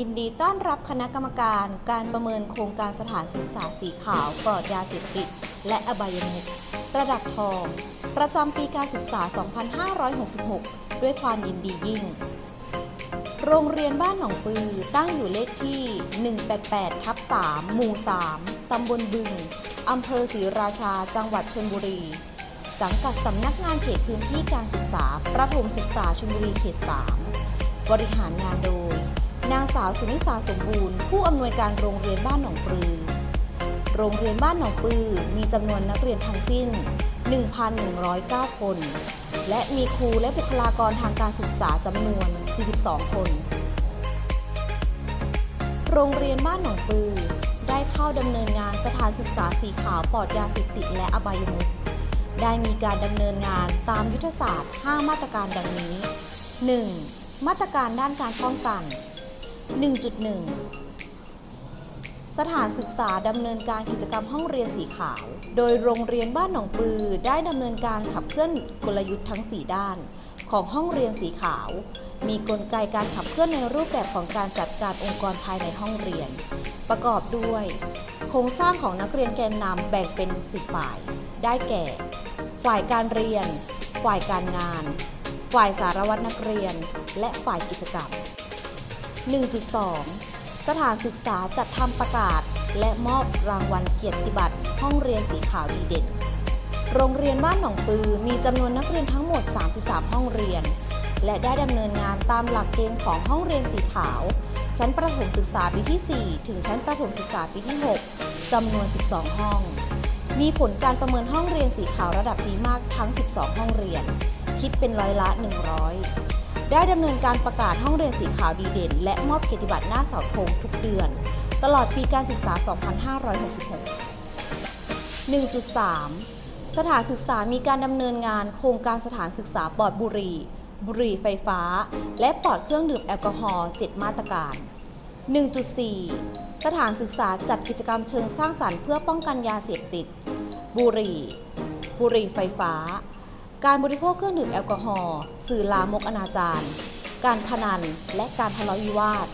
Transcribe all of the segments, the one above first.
ยินดีต้อนรับคณะกรรมการการประเมินโครงการสถานศึกษาสีขาวปลอดยาเสพติดและอบายมุขระดับทอง ประจำปีการศึกษา 2566 ด้วยความยินดียิ่ง โรงเรียนบ้านหนองปือตั้งอยู่เลขที่ 188ทับ3หมู่ 3 ตำบลบึง อำเภอศรีราชา จังหวัดชลบุรี สังกัดสำนักงานเขตพื้นที่การศึกษา ประถมศึกษาชลบุรีเขต 3 บริหารงานโดย นางสาวสุนิสาสมบูรณ์ ผู้อำนวยการโรงเรียนบ้านหนองปลือ โรงเรียนบ้านหนองปือมีจำนวนนักเรียนทั้งสิ้น 1,109 คน และมีครูและบุคลากรทางการศึกษาจำนวน 42 คน โรงเรียนบ้านหนองปือได้เข้าดำเนินงานสถานศึกษาสีขาวปลอดยาเสพติดและอบายมุขได้มีการดำเนินงานตามยุทธศาสตร์ 5 มาตรการดังนี้ 1. มาตรการด้านการป้องกัน 1.1 สถานศึกษาดำเนินการกิจกรรมห้องเรียนสีขาว โดยโรงเรียนบ้านหนองปือได้ดำเนินการขับเคลื่อนกลยุทธ์ทั้ง 4 ด้าน ของห้องเรียนสีขาว มีกลไกการขับเคลื่อนในรูปแบบของการจัดการองค์กรภายในห้องเรียน ประกอบด้วย โครงสร้างของนักเรียนแกนนำแบ่งเป็น10ฝ่าย ได้แก่ ฝ่ายการเรียน ฝ่ายการงาน ฝ่ายสารวัตรนักเรียน และฝ่ายกิจกรรม 1.2 สถานศึกษาจัดทำประกาศ และมอบรางวัลเกียรติบัตรห้องเรียนสีขาวดีเด่น โรงเรียนบ้านหนองปือมีจำนวนนักเรียนทั้งหมด 33 ห้องเรียน และได้ดำเนินงานตามหลักเกณฑ์ของห้องเรียนสีขาว ชั้นประถมศึกษาปีที่ 4 ถึงชั้นประถมศึกษาปีที่ 6จำนวน 12 ห้อง มีผลการประเมินห้องเรียนสีขาวระดับดีมากทั้ง 12 ห้องเรียน คิดเป็นร้อยละ 100 ได้ดำเนินการประกาศห้องเรียนสีขาวดีเด่น และมอบเกียรติบัตรหน้าเสาธงทุกเดือน ตลอดปีการศึกษา 2566 1.3 สถานศึกษามีการดำเนินงานโครงการสถานศึกษาปลอดบุหรี่ บุหรี่ไฟฟ้า และปลอดเครื่องดื่มแอลกอฮอล์ 7 มาตรการ 1.4 สถานศึกษาจัดกิจกรรมเชิงสร้างสรรค์เพื่อป้องกันยาเสพติด บุหรี่ บุหรี่ไฟฟ้า การบริโภคเครื่องดื่มแอลกอฮอล์สื่อลามกอนาจารการพนัน และการทะเลาะวิวาท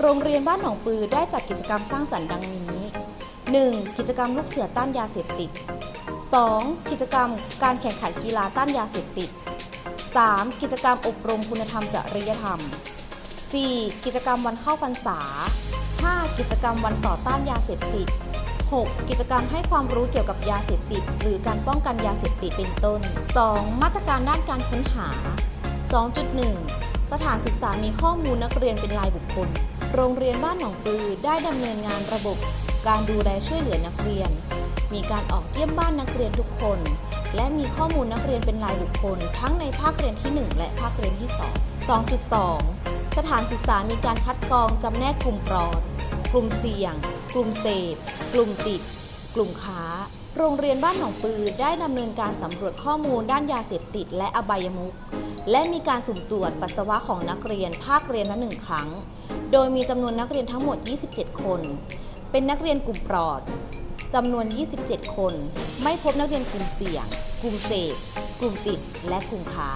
โรงเรียนบ้านหนองปือได้จัดกิจกรรมสร้างสรรค์ดังนี้ 1. กิจกรรมลูกเสือต้านยาเสพติด 2. กิจกรรมการแข่งขันกีฬาต้านยาเสพติด 3. กิจกรรมอบรมคุณธรรมจริยธรรม 4. กิจกรรมวันเข้าพรรษา 5. กิจกรรมวันต่อต้านยาเสพติด 6. กิจกรรมให้ความรู้เกี่ยวกับยาเสพติด หรือการป้องกันยาเสพติดเป็นต้น 2. มาตรการด้านการค้นหา 2.1 สถานศึกษามีข้อมูลนักเรียนเป็นรายบุคคล โรงเรียนบ้านหนองปือได้ดำเนินงานระบบ การดูแลช่วยเหลือนักเรียน มีการออกเยี่ยมบ้านนักเรียนทุกคน และมีข้อมูลนักเรียนเป็นรายบุคคล ทั้งในภาคเรียนที่ 1 และภาคเรียนที่ 2 2.2 สถานศึกษามีการคัดกรองจำแนกกลุ่มปลอด กลุ่มเสี่ยง กลุ่มเสพ กลุ่มติด กลุ่มค้า โรงเรียนบ้านหนองปือได้ดำเนินการสำรวจข้อมูลด้านยาเสพติดและอบายมุขและมีการสุ่มตรวจปัสสาวะของนักเรียนภาคเรียนละหนึ่งครั้ง โดยมีจำนวนนักเรียนทั้งหมด 27 คน เป็นนักเรียนกลุ่มปลอดจำนวน 27 คน ไม่พบนักเรียนกลุ่มเสี่ยง กลุ่มเสพ กลุ่มติด และกลุ่มค้า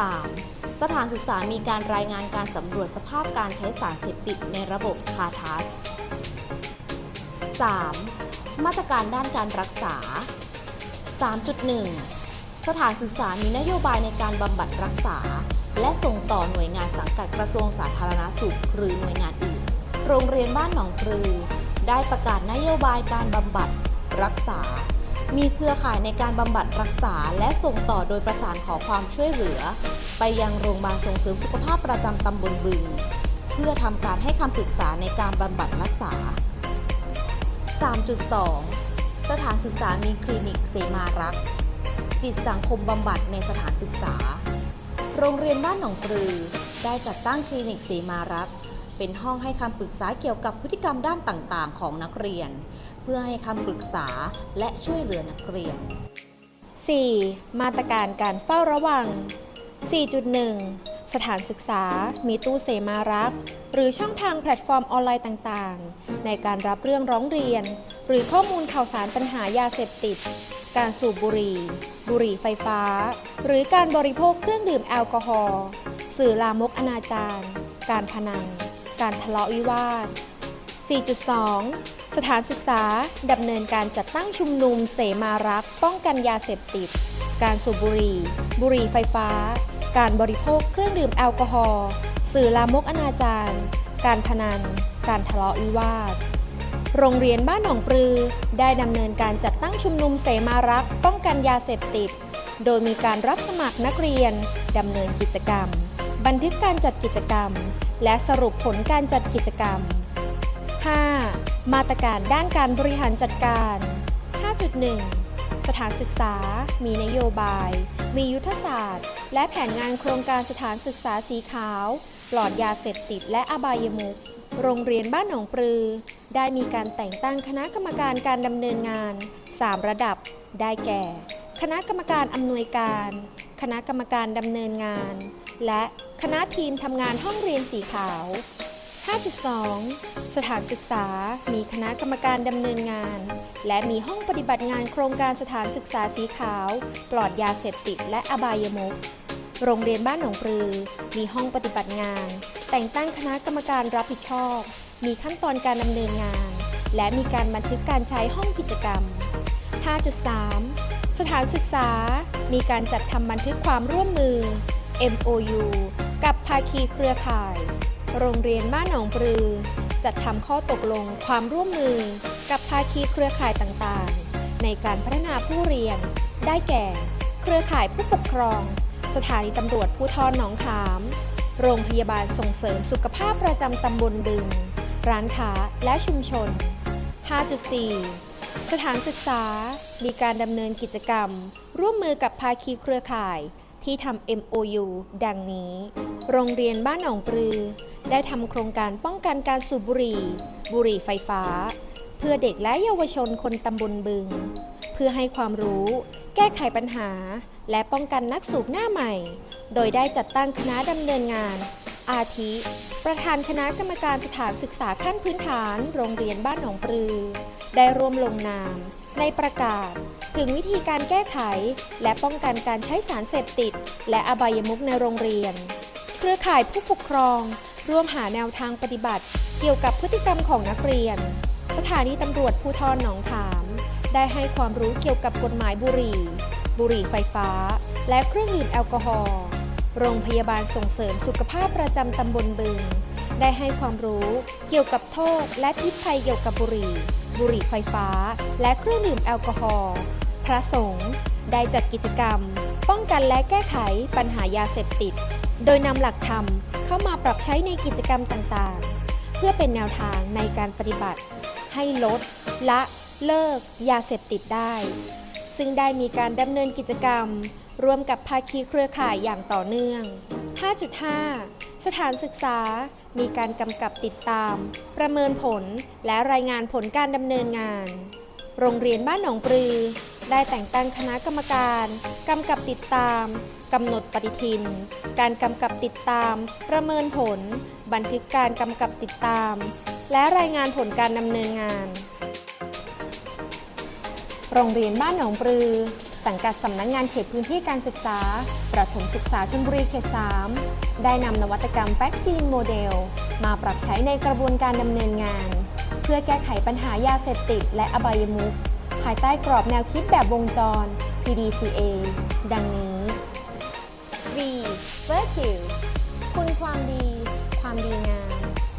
2.3 สถานศึกษามีการรายงานการสำรวจสภาพการใช้สารเสพติดในระบบคาทัส 3. มาตรการด้านการรักษา 3.1 สถานศึกษามีนโยบายในการบำบัดรักษา และส่งต่อหน่วยงานสังกัดกระทรวงสาธารณสุข หรือหน่วยงานอื่น โรงเรียนบ้านหนองปลือ ได้ประกาศนโยบายการบำบัดรักษา มีเครือข่ายในการบำบัดรักษา และส่งต่อโดยประสานขอความช่วยเหลือ ไปยังโรงพยาบาลส่งเสริมสุขภาพประจำตำบลบึง เพื่อทำการให้คำปรึกษาในการบำบัดรักษา 3.2 สถานศึกษามีคลินิกเสมารัก จิตสังคมบำบัดในสถานศึกษา โรงเรียนบ้านหนองปลือ ได้จัดตั้งคลินิกเสมารัก เป็นห้องให้คำปรึกษาเกี่ยวกับพฤติกรรมด้านต่างๆ ของนักเรียน เพื่อให้คำปรึกษาและช่วยเหลือนักเรียน 4. มาตรการการเฝ้าระวัง 4.1 สถานศึกษา มีตู้เสมารับ หรือช่องทางแพลตฟอร์มออนไลน์ต่างๆ ในการรับเรื่องร้องเรียน หรือข้อมูลข่าวสารปัญหายาเสพติด การสูบบุหรี่ บุหรี่ไฟฟ้า หรือการบริโภคเครื่องดื่มแอลกอฮอล์ สื่อลามกอนาจารการพนัน การทะเลาะวิวาท 4.2 สถานศึกษา ดำเนินการจัดตั้งชุมนุมเสมารักป้องกันยาเสพติด การสูบบุหรี่ บุหรี่ไฟฟ้า การบริโภคเครื่องดื่มแอลกอฮอล์สื่อลามกอนาจารการพนัน การทะเลาะวิวาท โรงเรียนบ้านหนองปลือ ได้ดำเนินการจัดตั้งชุมนุมเสมารักป้องกันยาเสพติด โดยมีการรับสมัครนักเรียนดำเนินกิจกรรม บันทึกการจัดกิจกรรม และสรุปผลการจัดกิจกรรม 5. มาตรการด้านการบริหารจัดการ 5.1 สถานศึกษา มีนโยบาย มียุทธศาสตร์ และแผนงานโครงการสถานศึกษาสีขาว ปลอดยาเสพติดและอบายมุขโรงเรียนบ้านหนองปลือ ได้มีการแต่งตั้งคณะกรรมการการดำเนินงาน 3 ระดับ ได้แก่ คณะกรรมการอำนวยการ คณะกรรมการดำเนินงาน และคณะทีมทำงานห้องเรียนสีขาว 5.2 สถานศึกษา มีคณะกรรมการดำเนินงาน และมีห้องปฏิบัติงานโครงการสถานศึกษาสีขาว ปลอดยาเสพติดและอบายมุขโรงเรียนบ้านหนองปลือ มีห้องปฏิบัติงาน แต่งตั้งคณะกรรมการรับผิดชอบ มีขั้นตอนการดำเนินงาน และมีการบันทึกการใช้ห้องกิจกรรม 5.3 สถานศึกษา มีการจัดทำบันทึกความร่วมมือ MOU กับภาคีเครือข่าย โรงเรียนบ้านหนองปลือ จัดทำข้อตกลงความร่วมมือ กับภาคีเครือข่ายต่างๆ ในการพัฒนาผู้เรียน ได้แก่ เครือข่ายผู้ปกครอง สถานีตำรวจภูธรหนองขาม โรงพยาบาลส่งเสริมสุขภาพประจำตำบลบึง ร้านค้าและชุมชน 5.4 สถานศึกษา มีการดำเนินกิจกรรม ร่วมมือกับภาคีเครือข่ายที่ทำ MOU ดังนี้ โรงเรียนบ้านหนองปลือ ได้ทำโครงการป้องกันการสูบบุหรี่ บุหรี่ไฟฟ้า เพื่อเด็กและเยาวชนคนตำบลบึง เพื่อให้ความรู้ แก้ไขปัญหา และป้องกันนักสูบหน้าใหม่ โดยได้จัดตั้งคณะดำเนินงาน อาทิ ประธานคณะกรรมการสถานศึกษาขั้นพื้นฐาน โรงเรียนบ้านหนองปลือ ได้ร่วมลงนาม ในประกาศถึงวิธีการแก้ไข และป้องกันการใช้สารเสพติด และอบายมุขในโรงเรียน เครือข่ายผู้ปกครอง ร่วมหาแนวทางปฏิบัติ เกี่ยวกับพฤติกรรมของนักเรียน สถานีตำรวจภูธรหนองขาม ได้ให้ความรู้เกี่ยวกับกฎหมายบุหรี่ บุหรี่ไฟฟ้า และเครื่องดื่มแอลกอฮอล์ โรงพยาบาลส่งเสริมสุขภาพประจำตำบลบึง ได้ให้ความรู้เกี่ยวกับโทษ และพิษภัยเกี่ยวกับบุหรี่ บุหรี่ไฟฟ้า และเครื่องดื่มแอลกอฮอล์ พระสงฆ์ได้จัดกิจกรรม ป้องกันและแก้ไขปัญหายาเสพติด โดยนำหลักธรรมเข้ามาปรับใช้ในกิจกรรมต่างๆ เพื่อเป็นแนวทางในการปฏิบัติ ให้ลด ละเลิก ยาเสพติดได้ ซึ่งได้มีการดำเนินกิจกรรม ร่วมกับภาคีเครือข่ายอย่างต่อเนื่อง 5.5 สถานศึกษา มีการกำกับติดตาม ประเมินผลและรายงานผลการดำเนินงาน โรงเรียนบ้านหนองปลือ ได้แต่งตั้งคณะกรรมการ กำกับติดตามกำหนดปฏิทิน การกำกับติดตาม ประเมินผล บันทึกการกำกับติดตาม และรายงานผลการดำเนินงาน โรงเรียนบ้านหนองปลือ สังกัดสำนักงงานเขตพื้นที่การศึกษา ประถมศึกษาชลบุรีเขต 3 ได้นำนวัตกรรมแฟคซีนโมเดล มาปรับใช้ในกระบวนการดำเนินงาน พื่อแก้ไขปัญหายาเสพติด และอบายมุขภายใต้กรอบแนวคิดแบบวงจร PDCA ดังนี้ V Virtue คุณความดี ความดีงาม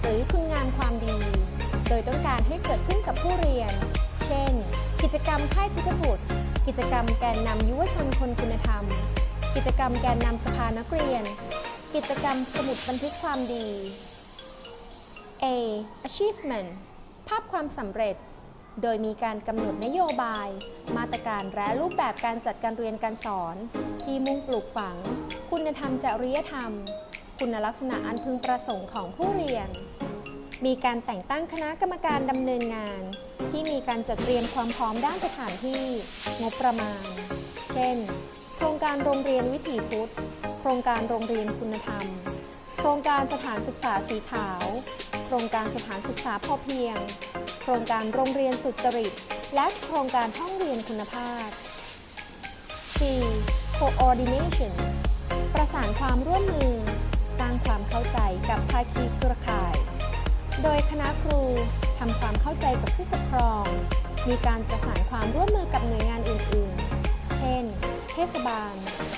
หรือคุณงามความดี โดยต้องการให้เกิดขึ้นกับผู้เรียน เช่น กิจกรรมค่ายพุทธบุตร กิจกรรมแกนนำยุวชนคนคุณธรรม กิจกรรมแกนนำสภานักเรียน กิจกรรมสมุดบันทึกความดี A achievement ภาพความสำเร็จ โดยมีการกำหนดนโยบาย มาตรการและรูปแบบการจัดการเรียนการสอน ที่มุ่งปลูกฝัง คุณธรรมจริยธรรม คุณลักษณะอันพึงประสงค์ของผู้เรียน มีการแต่งตั้งคณะกรรมการดำเนินงาน ที่มีการจัดเตรียมความพร้อมด้านสถานที่ งบประมาณ เช่น โครงการโรงเรียนวิถีพุทธ โครงการโรงเรียนคุณธรรม โครงการสถานศึกษาสีขาว โครงการสถานศึกษาพอเพียง โครงการโรงเรียนสุจริต และโครงการห้องเรียนคุณภาพ 4. coordination ประสานความร่วมมือ สร้างความเข้าใจกับภาคีเครือข่าย โดยคณะครูทำความเข้าใจกับผู้ปกครอง มีการประสานความร่วมมือกับหน่วยงานอื่น ๆ เช่น เทศบาล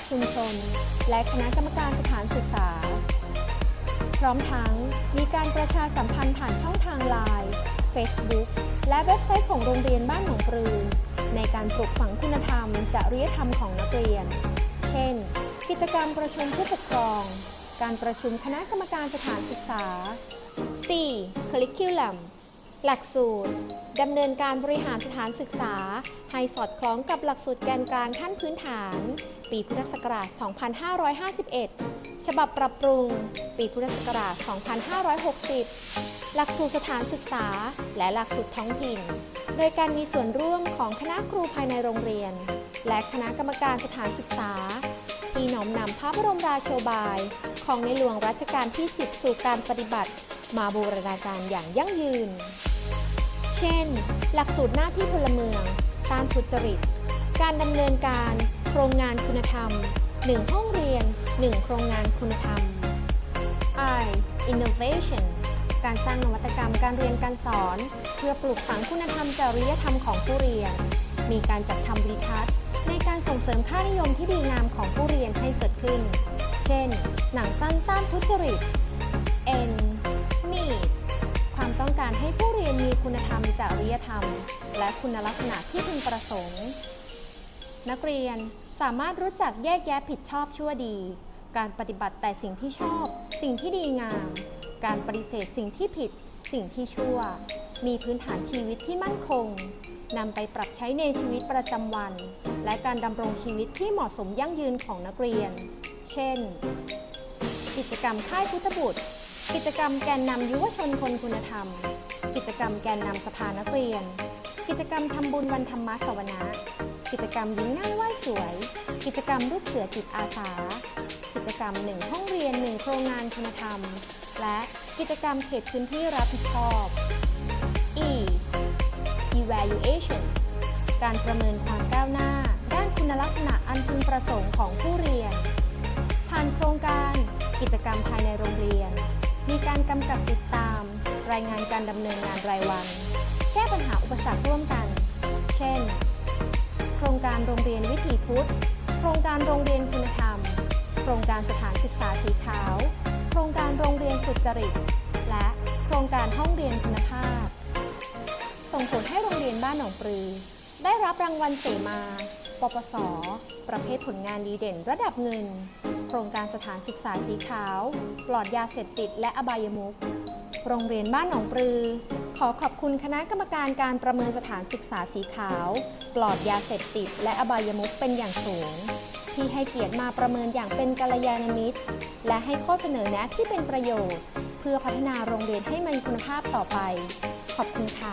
ชุมชน และคณะกรรมการสถานศึกษา พร้อมทั้งมีการประชาสัมพันธ์ผ่านช่องทางไลน์ Facebook และเว็บไซต์ของโรงเรียนบ้านหนองปลือในการปลูกฝังคุณธรรมจริยธรรมของนักเรียน เช่น กิจกรรมประชุมผู้ปกครอง การประชุมคณะกรรมการสถานศึกษา 4. Curriculum หลักสูตรดำเนินการบริหารสถานศึกษา ให้สอดคล้องกับหลักสูตรแกนกลางขั้นพื้นฐาน ปีพุทธศักราช 2551 ฉบับปรับปรุง ปีพุทธศักราช 2560 หลักสูตรสถานศึกษา และหลักสูตรท้องถิ่น โดยการมีส่วนร่วมของคณะครูภายในโรงเรียน และคณะกรรมการสถานศึกษา ที่น้อมนำพระบรมราโชบาย ของในหลวงรัชกาลที่ 10 สู่การปฏิบัติ มาบูรณาการอย่างยั่งยืน เช่น หลักสูตรหน้าที่พลเมืองต้านทุจริต การดำเนินการ โครงงานคุณธรรม 1 ห้องเรียน 1 โครงงานคุณธรรม I Innovation การสร้างนวัตกรรมการเรียนการสอน เพื่อปลูกฝังคุณธรรมจริยธรรมของผู้เรียน มีการจัดทำวิทัศน์ ในการส่งเสริมค่านิยมที่ดีงามของผู้เรียนให้เกิดขึ้น เช่น หนังสั้นต้านทุจริต N Need ความต้องการให้ผู้เรียนมีคุณธรรมจริยธรรม และคุณลักษณะที่พึงประสงค์ นักเรียน สามารถรู้จักแยกแยะผิดชอบชั่วดี การปฏิบัติแต่สิ่งที่ชอบ สิ่งที่ดีงาม การปฏิเสธสิ่งที่ผิด สิ่งที่ชั่ว มีพื้นฐานชีวิตที่มั่นคงนำไปปรับใช้ในชีวิตประจำวัน และการดำรงชีวิตที่เหมาะสมยั่งยืนของนักเรียน เช่น กิจกรรมค่ายพุทธบุตร กิจกรรมแกนนำยุวชนคนคุณธรรม กิจกรรมแกนนำสภานักเรียน กิจกรรมทำบุญวันธรรมสวนะ กิจกรรมยิ้มง่ายไหวสวย กิจกรรมลูกเสือจิตอาสา กิจกรรมหนึ่งห้องเรียนหนึ่งโครงงานคุณธรรม และกิจกรรมเขตพื้นที่รับผิดชอบ E evaluation การประเมินความก้าวหน้า ด้านคุณลักษณะอันพึงประสงค์ของผู้เรียน ผ่านโครงการ กิจกรรมภายในโรงเรียน มีการกำกับติดตาม รายงานการดำเนินงานรายวัน แก้ปัญหาอุปสรรคร่วมกัน เช่น ครงการโรงเรียนวิถีพุทธ โครงการโรงเรียนคุณธรรม โครงการสถานศึกษาสีขาว โครงการโรงเรียนสุจริต และโครงการห้องเรียนคุณภาพ ส่งผลให้โรงเรียนบ้านหนองปลือ ได้รับรางวัลเสมา ปปส ประเภทผลงานดีเด่นระดับเงิน โครงการสถานศึกษาสีขาว ปลอดยาเสพติดและอบายมุข โรงเรียนบ้านหนองปลือ ขอขอบคุณคณะกรรมการการประเมินสถานศึกษาสีขาว ปลอดยาเสพติด และอบายมุขเป็นอย่างสูง ที่ให้เกียรติมาประเมินอย่างเป็นกัลยาณมิตร และให้ข้อเสนอแนะที่เป็นประโยชน์ เพื่อพัฒนาโรงเรียนให้มีคุณภาพต่อไป ขอบคุณค่ะ